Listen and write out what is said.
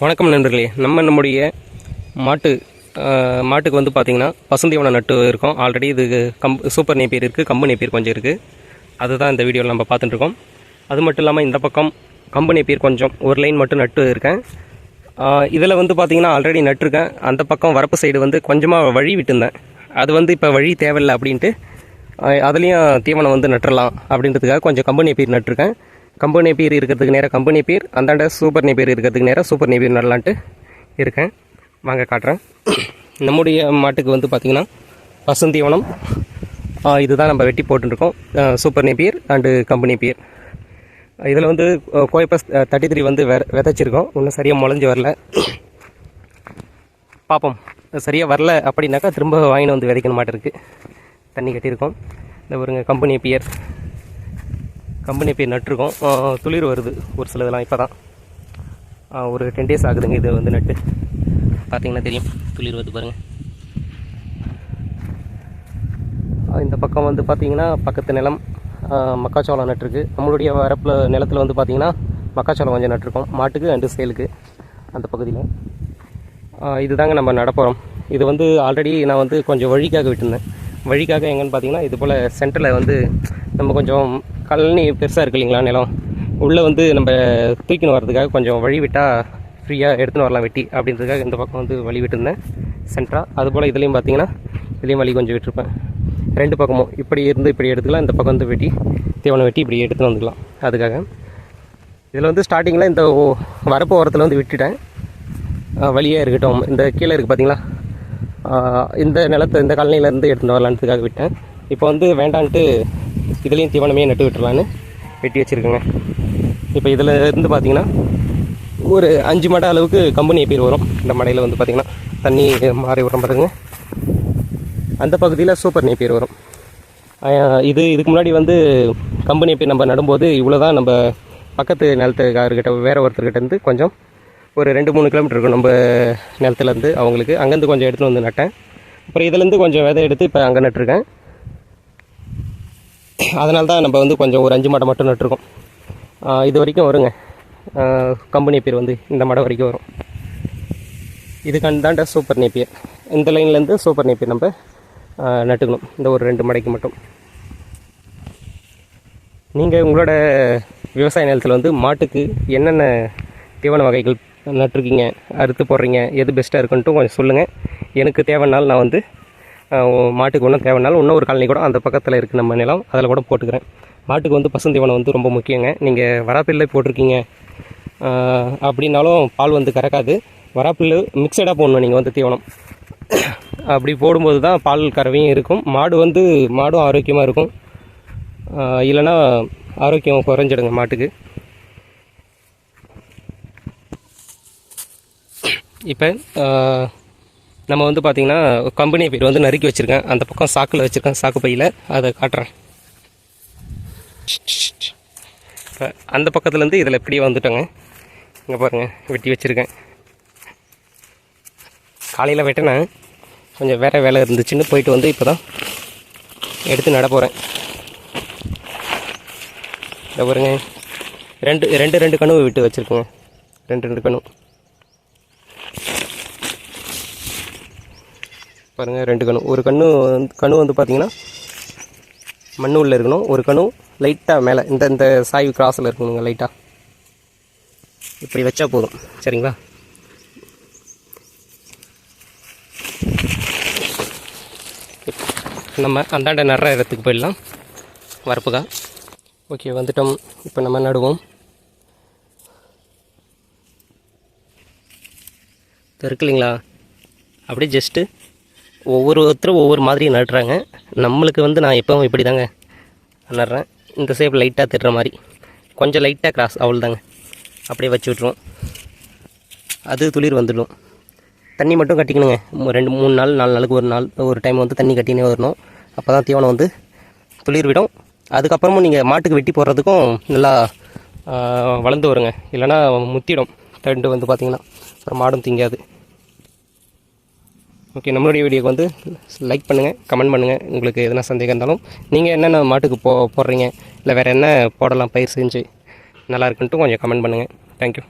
வணக்கம் நண்பர்களே. நம்ம நம்முடைய மாட்டு மாட்டுக்கு வந்து பார்த்திங்கன்னா பசுந்தீவன நட்டு இருக்கோம். ஆல்ரெடி இது கம் சூப்பர் நெய்பீர் இருக்குது கம்பு நெய்பீர் கொஞ்சம் இருக்குது அதுதான் இந்த வீடியோவில் நம்ம பார்த்துட்டுருக்கோம் அது மட்டும் இல்லாமல் இந்த பக்கம் கம்பு நெய்பீர் கொஞ்சம் ஒரு லைன் மட்டும் நட்டு இருக்கேன். இதில் வந்து பார்த்திங்கன்னா ஆல்ரெடி நட்டிருக்கேன். அந்த பக்கம் வரப்பு சைடு வந்து கொஞ்சமாக வழி விட்டுருந்தேன். அது வந்து இப்போ வழி தேவையில்லை அப்படின்ட்டு அதுலேயும் தீவனம் வந்து நட்டுறலாம் அப்படின்றதுக்காக கொஞ்சம் கம்பு நெய்பீர் நட்டிருக்கேன். கம்பெனி பேர் இருக்கிறதுக்கு நேராக கம்பெனி பேர் அந்தாண்ட சூப்பர் பேர் இருக்கிறதுக்கு நேராக சூப்பர் பேர் நடலான்ட்டு இருக்கேன். வாங்க காட்டுறேன். நம்முடைய மாட்டுக்கு வந்து பார்த்திங்கன்னா பசுந்தீவனம் இதுதான் நம்ம வெட்டி போட்டுருக்கோம் சூப்பர் பேர் அண்டு கம்பெனி பேர். இதில் வந்து கோயப்பஸ் தேர்ட்டி த்ரீ வந்து வெ விதைச்சிருக்கோம். இன்னும் சரியாக முளைஞ்சு வரல. பார்ப்போம் சரியாக வரல அப்படின்னாக்கா திரும்ப வாங்கிட்டு வந்து விதைக்கணும் மாட்டிருக்கு தண்ணி கட்டியிருக்கோம். இந்த ஒருங்க கம்பெனி பியர் கம்பெனி போய் நட்டிருக்கோம். துளிர் வருது. ஒரு சிலதெல்லாம் இப்போ தான் ஒரு டென் டேஸ் ஆகுதுங்க இது வந்து நட்டு. பார்த்தீங்கன்னா தெரியும். துளிர் வருது பாருங்கள் இந்த பக்கம் வந்து பார்த்தீங்கன்னா பக்கத்து நிலம் மக்காச்சோளம் நட்டிருக்கு. நம்மளுடைய வரப்பில் நிலத்தில் வந்து பார்த்தீங்கன்னா மக்காச்சோளம் கொஞ்சம் நட்டிருக்கோம். மாட்டுக்கு அண்டு சேலுக்கு அந்த பகுதியில். இதுதாங்க நம்ம நடப்போகிறோம் இது வந்து ஆல்ரெடி நான் வந்து கொஞ்சம் வழிக்காக விட்டுருந்தேன். வழிக்காக எங்கன்னு பார்த்தீங்கன்னா இது போல் சென்டரில் வந்து நம்ம கொஞ்சம் கழனி பெருசாக இருக்கு இல்லைங்களா நிலம்? உள்ளே வந்து நம்ம தூக்கின்னு வர்றதுக்காக கொஞ்சம் வழி விட்டால் ஃப்ரீயாக எடுத்துன்னு வரலாம் வெட்டி அப்படின்றதுக்காக இந்த பக்கம் வந்து வழி விட்டுருந்தேன் சென்ட்ராக அதுபோல் இதுலேயும் பார்த்தீங்கன்னா இதுலேயும் வழி கொஞ்சம் விட்டுருப்பேன். ரெண்டு பக்கமும் இப்படி இருந்து இப்படி எடுத்துக்கலாம் இந்த பக்கம் வந்து வெட்டி தீவனம் வெட்டி இப்படி எடுத்துன்னு வந்துக்கலாம். அதுக்காக இதில் வந்து ஸ்டார்டிங்கில் இந்த ஓ- வரப்பு ஓரத்தில் வந்து விட்டுட்டேன். வழியாக இருக்கட்டும். இந்த கீழே இருக்குது பார்த்தீங்களா இந்த நிலத்தை இந்த கழனியிலேருந்து எடுத்துகிட்டு வரலான்றதுக்காக விட்டேன். இப்போ வந்து வேண்டான்ட்டு இதுலேயும் தீவனமே நட்டு விட்டுறலான்னு வெட்டி வச்சுருக்கேங்க. இப்போ இதில் இருந்து பார்த்தீங்கன்னா ஒரு அஞ்சு மடை அளவுக்கு கம்பெனி பேர் வரும். இந்த மடையில் வந்து பார்த்திங்கன்னா தண்ணி மாறி விடுற பாருங்க. அந்த பகுதியில் சூப்பர் நேப்பியர் வரும். இது இதுக்கு முன்னாடி வந்து கம்பெனி பேர் நம்ம நடும்போது இவ்வளோ தான் நம்ம பக்கத்து நிலத்துக்காரர்கிட்ட வேறு ஒருத்தர்கிட்ட இருந்து கொஞ்சம் ஒரு ரெண்டு மூணு கிலோமீட்டர் இருக்கும் நம்ம நிலத்துலேருந்து அவங்களுக்கு. அங்கேருந்து கொஞ்சம் எடுத்துகிட்டு வந்து நட்டேன். அப்புறம் இதுலேருந்து கொஞ்சம் விதை எடுத்து இப்போ அங்கே நட்டுருக்கேன். அதனால தான் நம்ம வந்து கொஞ்சம் ஒரு அஞ்சு மடை மட்டும் நட்டுருக்கோம். இது வரைக்கும் வருங்க. கம்பெனி பேர் வந்து இந்த மடை வரைக்கும் வரும். இதுக்கு அந்தாண்ட சூப்பர் நேப்பியர். இந்த லைன்லேருந்து சூப்பர் நேப்பியர் நம்ம நட்டுக்கணும். இந்த ஒரு ரெண்டு மடைக்கு மட்டும். நீங்கள் உங்களோட விவசாய நிலத்தில் வந்து மாட்டுக்கு என்னென்ன தீவன வகைகள் நட்டிருக்கீங்க அறுத்து போடுறீங்க எது பெஸ்ட்டாக இருக்குன்ட்டு கொஞ்சம் சொல்லுங்கள் எனக்கு தேவைனாலும் நான் வந்து மாட்டுக்கு ஒன்றும் தேவைனாலும் இன்னும் ஒரு காலனி கூட அந்த பக்கத்தில் இருக்குது நம்ம நிலம். அதில் கூட போட்டுக்கிறேன். மாட்டுக்கு வந்து பசுந்தீவனம் வந்து ரொம்ப முக்கியங்க. நீங்கள் வராப்பில்லை போட்டிருக்கீங்க. அப்படின்னாலும் பால் வந்து கறக்காது. வராப்பில் மிக்சடாக போடணும் நீங்கள் வந்து தீவனம். அப்படி போடும்போது தான் பால் கறவையும் இருக்கும். மாடு வந்து மாடும் ஆரோக்கியமாக இருக்கும். இல்லைன்னா ஆரோக்கியம் குறைஞ்சிடுங்க மாட்டுக்கு. இப்போ நம்ம வந்து பார்த்திங்கன்னா கம்பெனி பேர் வந்து நறுக்கி வச்சுருக்கேன். அந்த பக்கம் சாக்கில் வச்சுருக்கேன். சாக்கு பையில். அதை காட்டுறேன். இப்போ அந்த பக்கத்துலேருந்து இதில் இப்படியே வந்துட்டோங்க. இங்கே பாருங்கள் வெட்டி வச்சுருக்கேன். காலையில் வெட்டினேன் கொஞ்சம் வேறு வேலை இருந்துச்சுன்னு போயிட்டு வந்து இப்போ தான் எடுத்து நட போகிறேன் பாருங்க. ரெண்டு ரெண்டு ரெண்டு கனவு விட்டு வச்சுருக்கோங்க. ரெண்டு ரெண்டு கனவு. பாருங்கள் ரெண்டு கணு. ஒரு கண்ணு வந்து கணு வந்து பார்த்திங்கன்னா மண்ணு உள்ளே இருக்கணும். ஒரு கணு லைட்டாக மேலே இந்த இந்த சாய்வு கிராஸில் இருக்கணுங்க லைட்டாக இப்படி வச்சா போதும். சரிங்களா? நம்ம அந்தாண்ட நடுற இடத்துக்கு போயிடலாம். வரப்புக்கா. ஓகே வந்துட்டோம். இப்போ நம்ம நடுவோம். இது அப்படியே ஜஸ்ட்டு ஒவ்வொருத்தரும் ஒவ்வொரு மாதிரி நடுறாங்க. நம்மளுக்கு வந்து நான் எப்பவும் இப்படி தாங்க நடுறேன். இந்த சேஃப் லைட்டாக திடுற மாதிரி. கொஞ்சம் லைட்டாக கிராஸ் அவ்வளோதாங்க அப்படியே வச்சு விட்ருவோம் அது துளிர் வந்துடும். தண்ணி மட்டும் கட்டிக்கணுங்க. ரெண்டு மூணு நாள் நாலு நாளுக்கு ஒரு நாள் ஒரு டைம் வந்து தண்ணி கட்டினே வரணும். அப்போ தான் தீவனம் வந்து துளிர் விடும். அதுக்கப்புறமும் நீங்கள் மாட்டுக்கு வெட்டி போடுறதுக்கும் நல்லா வளர்ந்து வருங்க. இல்லைன்னா முத்திடும். தண்டு வந்து பார்த்திங்கன்னா அப்புறம் மாடும் திங்காது. ஓகே நம்மளுடைய வீடியோக்கு வந்து லைக் பண்ணுங்கள் கமெண்ட் பண்ணுங்கள் உங்களுக்கு எதனா சந்தேகம் இருந்தாலும் நீங்கள் என்னென்ன மாட்டுக்கு போ போடுறீங்க இல்லை வேறு என்ன போடலாம் பயிர் செஞ்சு நல்லா இருக்குன்ட்டு கொஞ்சம் கமெண்ட் பண்ணுங்கள் தேங்க்யூ